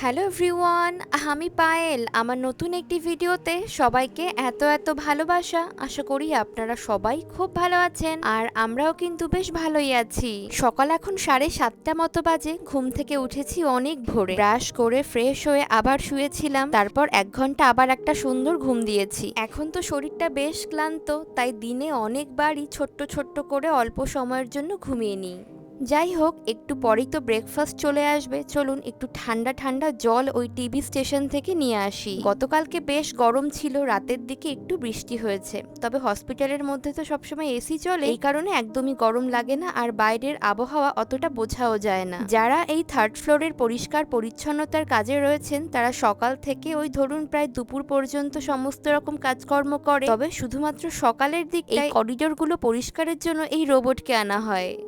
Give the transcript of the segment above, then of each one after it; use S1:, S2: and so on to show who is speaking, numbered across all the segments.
S1: Hello everyone, আমি পায়েল। আমার নতুন একটি ভিডিওতে সবাইকে এত এত ভালোবাসা। আশা করি আপনারা সবাই খুব ভালো আছেন। আর আমরাও কিন্তু বেশ ভালোই আছি। সকাল এখন সাড়ে সাতটা মতো বাজে। ঘুম থেকে উঠেছি অনেক ভোরে। ব্রাশ করে ফ্রেশ হয়ে আবার শুয়েছিলাম। তারপর এক ঘণ্টা আবার একটা সুন্দর ঘুম দিয়েছি। এখন তো শরীরটা বেশ ক্লান্ত, তাই দিনে অনেকবারই ছোট্ট ছোট্ট করে অল্প সময়ের জন্য ঘুমিয়ে নিই। যাই হোক একটু পরেই তো ব্রেকফাস্ট চলে আসবে। চলুন একটু ঠান্ডা ঠান্ডা জল ওই টিভি স্টেশন থেকে নিয়ে আসি। গতকালকে বেশ গরম ছিল, রাতের দিকে একটু বৃষ্টি হয়েছে। তবে হসপিটালের মধ্যে তো সবসময় এসি চলে। এই কারণে একদমই গরম লাগে না আর বাইরের আবহাওয়া অতটা বোঝাও যায় না। যারা এই থার্ড ফ্লোরের পরিষ্কার পরিচ্ছন্নতার কাজে রয়েছেন, তারা সকাল থেকে ওই ধরুন প্রায় দুপুর পর্যন্ত সমস্ত রকম কাজকর্ম করে। তবে শুধুমাত্র সকালের দিক এই করিডোরগুলো পরিষ্কারের জন্য এই রোবটকে আনা হয়।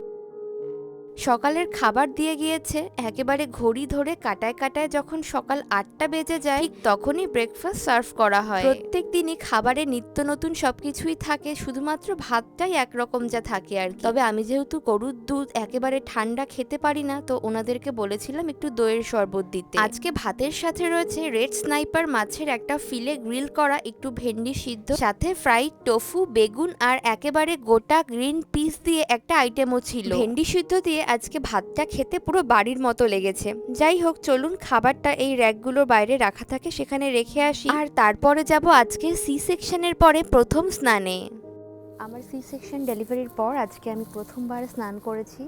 S1: সকালের খাবার দিয়ে গিয়েছে। একেবারে ঘড়ি ধরে কাটায় কাটায় যখন সকাল আটটা বেজে যায়, তখনই ব্রেকফাস্ট সার্ভ করা হয়। প্রত্যেক দিনই খাবারে নিত্য নতুন সবকিছুই থাকে, শুধুমাত্র ভাতটাই একরকম যা থাকে আর তবে আমি যেহেতু গরুর দুধ একেবারে ঠান্ডা খেতে পারি না, তো ওনাদেরকে বলেছিলাম একটু দইয়ের শরবত দিতে। আজকে ভাতের সাথে রয়েছে রেড স্নাইপার মাছের একটা ফিলে গ্রিল করা, একটু ভেন্ডি সিদ্ধ, সাথে ফ্রাইড টোফু বেগুন আর একেবারে গোটা গ্রিন পিস দিয়ে একটা আইটেমও ছিল। ভেন্ডি সিদ্ধ দিয়ে আজকে ভাতটা খেতে পুরো বাড়ির মতো লেগেছে। যাই হোক, চলুন খাবারটা এই র্যাকগুলোর বাইরে রাখা থাকে, সেখানে রেখে আসি। আর তারপরে যাব আজকে সি সেকশনের পরে প্রথম স্নানে। আমার সি সেকশন ডেলিভারির পর আজকে আমি প্রথমবার স্নান করেছি।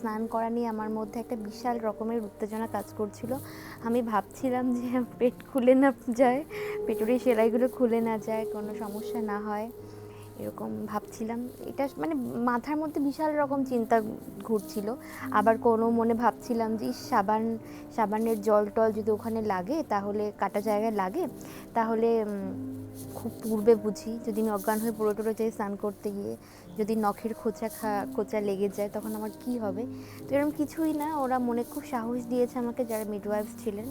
S1: স্নান করা নিয়ে আমার মধ্যে একটা বিশাল রকমের উত্তেজনা কাজ করছিল। আমি ভাবছিলাম যে পেট খুলে না যায় পেটের সেলাইগুলো খুলে না যায়, কোনো সমস্যা না হয়। এরকম ভাবছিলাম। এটা মানে মাথার মধ্যে বিশাল রকম চিন্তা ঘুরছিল। আবার কোনো মনে ভাবছিলাম যে সাবান, সাবানের জল টল যদি ওখানে লাগে, তাহলে কাটা জায়গায় লাগে, তাহলে খুব পূর্বে বুঝি। যদি আমি অজ্ঞান হয়ে পুরো টুরো যাই স্নান করতে গিয়ে, যদি নখের খোঁচা খা, খোঁচা লেগে যায়, তখন আমার কি হবে? তো এরকম কিছুই না, ওরা মনে খুব সাহস দিয়েছে আমাকে, যারা মিডওয়াইফ ছিলেন।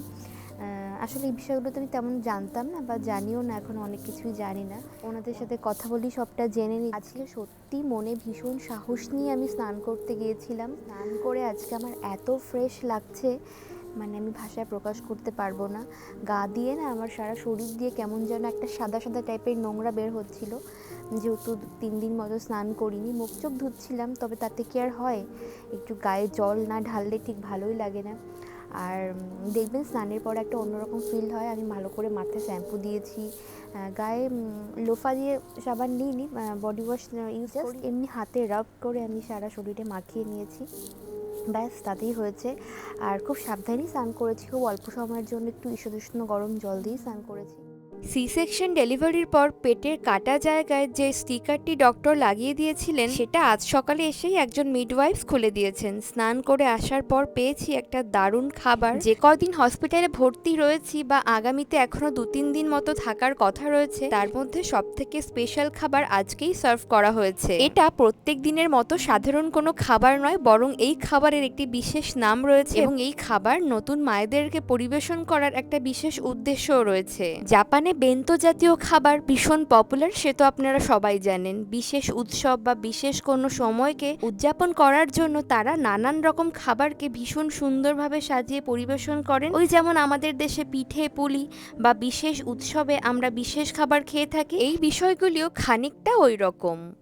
S1: আসলে এই বিষয়গুলো তো আমি তেমন জানতাম না বা জানিও না, এখন অনেক কিছুই জানি না। ওনাদের সাথে কথা বলি, সবটা জেনে নিই আজকে সত্যি মনে ভীষণ সাহস নিয়ে আমি স্নান করতে গিয়েছিলাম। স্নান করে আজকে আমার এত ফ্রেশ লাগছে মানে আমি ভাষায় প্রকাশ করতে পারব না। গা দিয়ে না আমার সারা শরীর দিয়ে কেমন যেন একটা সাদা সাদা টাইপের নোংরা বের হচ্ছিল। যেহেতু তিন দিন মতো স্নান করিনি, মুখ চোখ ধুচ্ছিলাম, তবে তাতে কি আর হয়? একটু গায়ে জল না ঢাললে ঠিক ভালোই লাগে না। আর দেখবেন স্নানের পর একটা অন্যরকম ফিল হয়। আমি ভালো করে মাথায় শ্যাম্পু দিয়েছি। গায়ে লোফা দিয়ে সাবান নিইনি বডি ওয়াশ ইউজ করি এমনি হাতে রাব করে আমি সারা শরীরে মাখিয়ে নিয়েছি। ব্যাস তাতেই হয়েছে। আর খুব সাবধানেই স্নান করেছি। খুব অল্প সময়ের জন্য একটু ঈষদুষ্ণ গরম জল দিয়েই স্নান করেছি। সি সেকশন ডেলিভারির পর পেটের কাটা জায়গায় যে স্টিকারটি ডক্টর লাগিয়ে দিয়েছিলেন, সেটা আজ সকালে এসেই একজন মিডওয়াইফ খুলে দিয়েছেন। স্নান করে আসার পর পেয়েছি একটা দারুণ খাবার। যে কদিন হসপিটালে ভর্তি রয়েছি বা আগামীতে এখনও দু তিন দিন মতো থাকার কথা রয়েছে, তার মধ্যে সব থেকে স্পেশাল খাবার আজকেই সার্ভ করা হয়েছে। এটা প্রত্যেক দিনের মতো সাধারণ কোনো খাবার নয়, বরং এই খাবারের একটি বিশেষ নাম রয়েছে। এবং এই খাবার নতুন মায়েদেরকে পরিবেশন করার একটা বিশেষ উদ্দেশ্যও রয়েছে। জাপানে বেন্ত জাতীয় খাবার ভীষণ পপুলার সে তো আপনারা সবাই জানেন। বিশেষ উৎসব বা বিশেষ কোনো সময়কে উদযাপন করার জন্য তারা নানান রকম খাবারকে ভীষণ সুন্দরভাবে সাজিয়ে পরিবেশন করেন। ওই যেমন আমাদের দেশে পিঠে, পুলি বা বিশেষ উৎসবে আমরা বিশেষ খাবার খেয়ে থাকি, এই বিষয়গুলিও খানিকটা ওই রকম।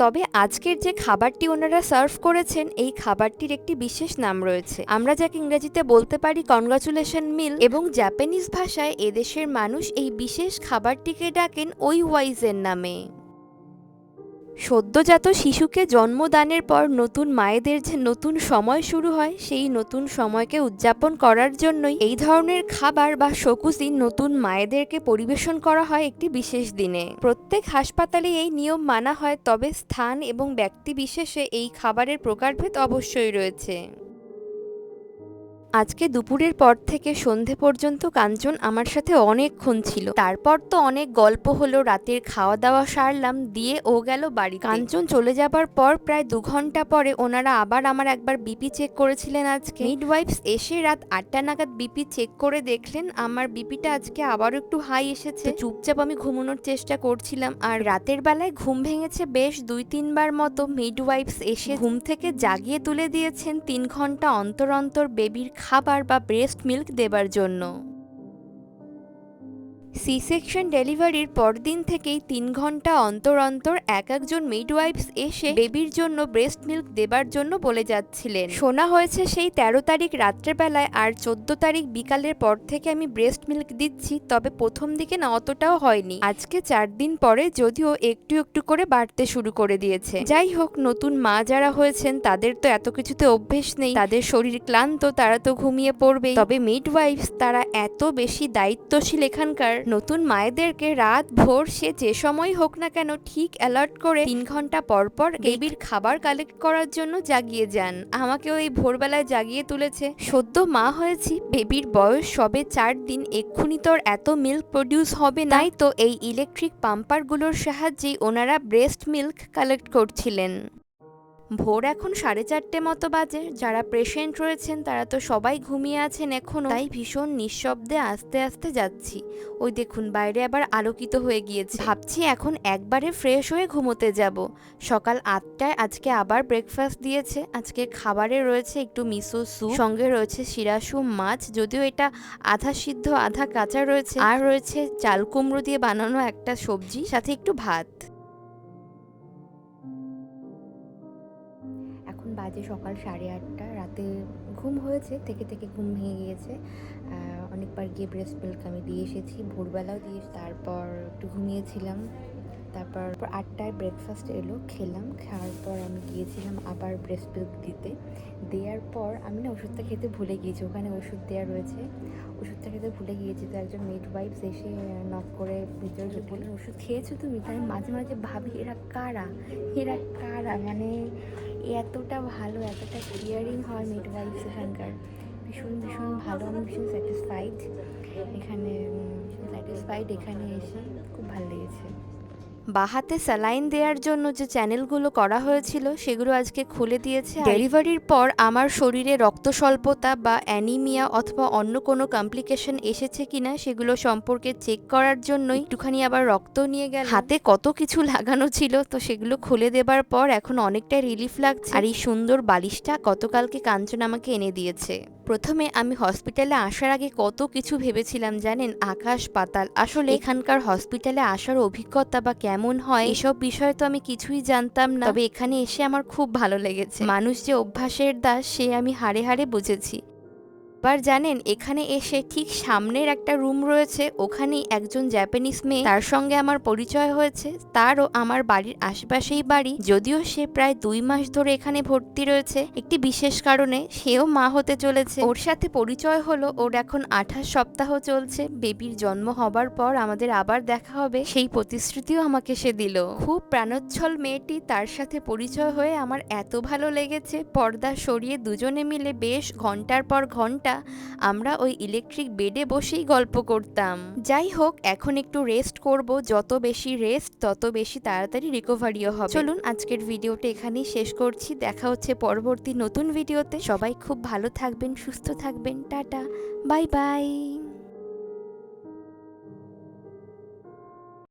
S1: তবে আজকের যে খাবারটি ওনারা সার্ভ করেছেন, এই খাবারটির একটি বিশেষ নাম রয়েছে। আমরা যাকে ইংরেজিতে বলতে পারি কনগ্রাচুলেশন মিল এবং জাপানিজ ভাষায় এদেশের মানুষ এই বিশেষ খাবারটিকে ডাকেন ওই ওয়াইজের নামে। সদ্যজাত শিশুকে জন্মদানের পর নতুন মায়েদের যে নতুন সময় শুরু হয়, সেই নতুন সময়কে উদযাপন করার জন্যই এই ধরনের খাবার বা শকুসি নতুন মায়েদেরকে পরিবেশন করা হয় একটি বিশেষ দিনে। প্রত্যেক হাসপাতালে এই নিয়ম মানা হয়, তবে স্থান এবং ব্যক্তি বিশেষে এই খাবারের প্রকারভেদ অবশ্যই রয়েছে। আজকে দুপুরের পর থেকে সন্ধে পর্যন্ত কাঞ্চন আমার সাথে অনেকক্ষণ ছিল। তারপর তো অনেক গল্প হলো, রাতের খাওয়া দাওয়া সারলাম, দিয়ে ও গেল বাড়ি কাঞ্চন চলে যাবার পর প্রায় দু ঘণ্টা পরে ওনারা আবার আমার একবার বিপি চেক করেছিলেন আজকে। মিডওয়াইফস এসে রাত আটটা নাগাদ বিপি চেক করে দেখলেন আমার বিপিটা আজকে আবারও একটু হাই এসেছে। চুপচাপ আমি ঘুমানোর চেষ্টা করছিলাম আর রাতের বেলায় ঘুম ভেঙেছে বেশ দুই তিনবার মতো। মিডওয়াইফস এসে ঘুম থেকে জাগিয়ে তুলে দিয়েছেন। তিন ঘণ্টা অন্তর অন্তর বেবির খাবার বা ব্রেস্ট মিল্ক দেবার জন্য। সি সেকশন ডেলিভারির পরদিন থেকেই তিন ঘণ্টা অন্তর অন্তর এক একজন মিডওয়াইফস এসে বেবির জন্য ব্রেস্ট মিল্ক দেবার জন্য বলে যাচ্ছিলেন। শোনা হয়েছে সেই তেরো তারিখ রাত্রেবেলায় আর চোদ্দ তারিখ বিকালের পর থেকে আমি ব্রেস্ট মিল্ক দিচ্ছি, তবে প্রথম দিকে না অতটাও হয়নি। আজকে চার দিন পরে যদিও একটু একটু করে বাড়তে শুরু করে দিয়েছে। যাই হোক, নতুন মা যারা হয়েছেন, তাদের তো এত কিছুতে অভ্যেস নেই। তাদের শরীর ক্লান্ত, তারা তো ঘুমিয়ে পড়বে তবে মিডওয়াইফস তারা এত বেশি দায়িত্বশীল এখানকার নতুন মায়েদেরকে রাত ভোর সে যে সময় হোক না কেন ঠিক অ্যালার্ট করে তিন ঘণ্টা পর পর বেবির খাবার কালেক্ট করার জন্য জাগিয়ে যান। আমাকেও এই ভোরবেলায় জাগিয়ে তুলেছে। সদ্য মা হয়েছি বেবির বয়স সবে চার দিন এক্ষুনি তোর এত মিল্ক প্রডিউস হবে নাই তো এই ইলেকট্রিক পাম্পারগুলোর সাহায্যেই ওনারা ব্রেস্ট মিল্ক কালেক্ট করছিলেন। ভোর এখন সাড়ে চারটে মতো বাজে। যারা পেশেন্ট রয়েছেন, তারা তো সবাই ঘুমিয়ে আছেন এখনও। তাই ভীষণ নিঃশব্দে আস্তে আস্তে যাচ্ছি। ওই দেখুন, বাইরে আবার আলোকিত হয়ে গিয়েছে। ভাবছি এখন একবারে ফ্রেশ হয়ে ঘুমোতে যাব। সকাল আটটায় আজকে আবার ব্রেকফাস্ট দিয়েছে। আজকে খাবারে রয়েছে একটু মিসো স্যুপ সঙ্গে রয়েছে শিরাসু মাছ, যদিও এটা আধা সিদ্ধ, আধা কাঁচা রয়েছে। আর রয়েছে চাল কুমড়ো দিয়ে বানানো একটা সবজি, সাথে একটু ভাত। বাজে সকাল সাড়ে আটটা। রাতে ঘুম হয়েছে, থেকে থেকে ঘুম ভেঙে গিয়েছে। অনেকবার গিয়ে ব্রেস্ট মিল্ক আমি দিয়ে এসেছি, ভোরবেলাও দিয়ে তারপর একটু ঘুমিয়েছিলাম। তারপর আটটায় ব্রেকফাস্ট এলো, খেলাম। খাওয়ার পর আমি গিয়েছিলাম আবার ব্রেস্ট মিল্ক দিতে। দেওয়ার পর আমি না ওষুধটা খেতে ভুলে গিয়েছি। ওখানে ওষুধ দেওয়া রয়েছে। ওষুধটা খেতে ভুলে গিয়েছি তো একজন মিড ওয়াইফস এসে নক করে ভিতরে বললেন ওষুধ খেয়েছো তুমি? তাই মাঝে মাঝে ভাবি, এরা কারা? এরা কারা? মানে এতটা ভালো, এতটা ক্লিয়ারিং হয় মিড ওয়াইফস এখানকার। ভীষণ ভীষণ ভালো, আমি ভীষণ স্যাটিসফাইড এখানে স্যাটিসফাইড এখানে এসে খুব ভালো লেগেছে। বাহাতে স্যালাইন দেওয়ার জন্য যে চ্যানেলগুলো করা হয়েছিল সেগুলো আজকে খুলে দিয়েছে। ডেলিভারির পর আমার শরীরে রক্ত স্বল্পতা বা অ্যানিমিয়া অথবা অন্য কোনো কমপ্লিকেশন এসেছে কিনা সেগুলো সম্পর্কে চেক করার জন্যই একটুখানি আবার রক্ত নিয়ে গেল হাতে কত কিছু লাগানো ছিল তো সেগুলো খুলে দেবার পর এখন অনেকটা রিলিফ লাগছে। আর এই সুন্দর বালিশটা গতকালকে কাঞ্চন আমাকে এনে দিয়েছে। প্রথমে আমি হসপিটালে আসার আগে কত কিছু ভেবেছিলাম, জানেন? আকাশ, পাতাল। আসলে এখানকার হসপিটালে আসার অভিজ্ঞতা বা কেমন হয়, এসব বিষয়ে তো আমি কিছুই জানতাম না। তবে এখানে এসে আমার খুব ভালো লেগেছে। মানুষ যে অভ্যাসের দাস, সে আমি হারে হারে বুঝেছি। এবার জানেন, এখানে এসে ঠিক সামনের একটা রুম রয়েছে, ওখানেই একজন জাপানিজ মেয়ে তার সঙ্গে আমার পরিচয় হয়েছে, তারও আমার বাড়ির আশেপাশেই বাড়ি, যদিও সে প্রায় দুই মাস ধরে এখানে ভর্তি রয়েছে, একটি বিশেষ কারণে সেও মা হতে চলেছে। ওর সাথে পরিচয় হলো, ওর এখন আঠাশ সপ্তাহ চলছে, বেবির জন্ম হবার পর আমাদের আবার দেখা হবে, সেই প্রতিশ্রুতিও আমাকে সে দিল। খুব প্রাণোচ্ছল মেয়েটি, তার সাথে পরিচয় হয়ে আমার এত ভালো লেগেছে, পর্দা সরিয়ে দুজনে মিলে বেশ ঘণ্টার পর ঘণ্টা আমরা ওই ইলেকট্রিক বেডে বসেই গল্প করতাম। যাই হোক, এখন একটু রেস্ট করব। যত বেশি রেস্ট তত বেশি তাড়াতাড়ি রিকভারিও হবে। চলুন, আজকের ভিডিওটা এখানেই শেষ করছি। দেখা হচ্ছে পরবর্তী নতুন ভিডিওতে। সবাই খুব ভালো থাকবেন, সুস্থ থাকবেন। Tata, bye bye.